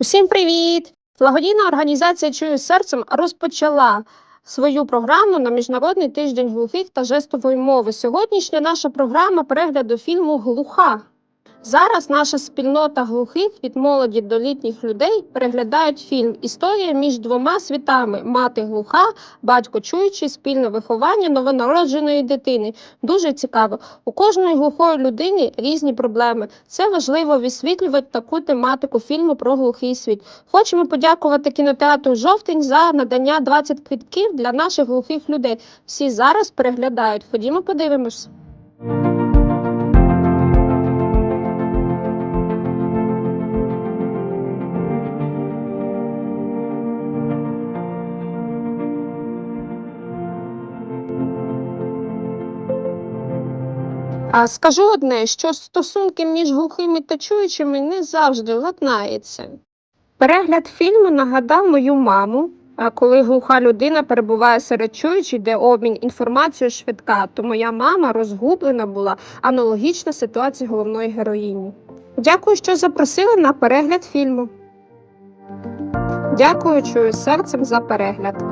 Усім привіт! Благодійна організація Чую серцем розпочала свою програму на Міжнародний тиждень глухих та жестової мови. Сьогоднішня наша програма перегляду фільму Глуха. Зараз наша спільнота глухих від молоді до літніх людей переглядають фільм Історія між двома світами: мати глуха, батько чуючий, спільне виховання новонародженої дитини. Дуже цікаво. У кожної глухої людини різні проблеми. Це важливо висвітлювати таку тематику фільму про глухий світ. Хочемо подякувати кінотеатру Жовтень за надання 20 квитків для наших глухих людей. Всі зараз переглядають. Ходімо, подивимось. А скажу одне, що стосунки між глухими та чуючими не завжди ладнаються. Перегляд фільму нагадав мою маму, коли глуха людина перебуває серед чуючих, де обмін інформацією швидка, то моя мама розгублена була аналогічна ситуація головної героїні. Дякую, що запросили на перегляд фільму. Дякую, чую серцем за перегляд.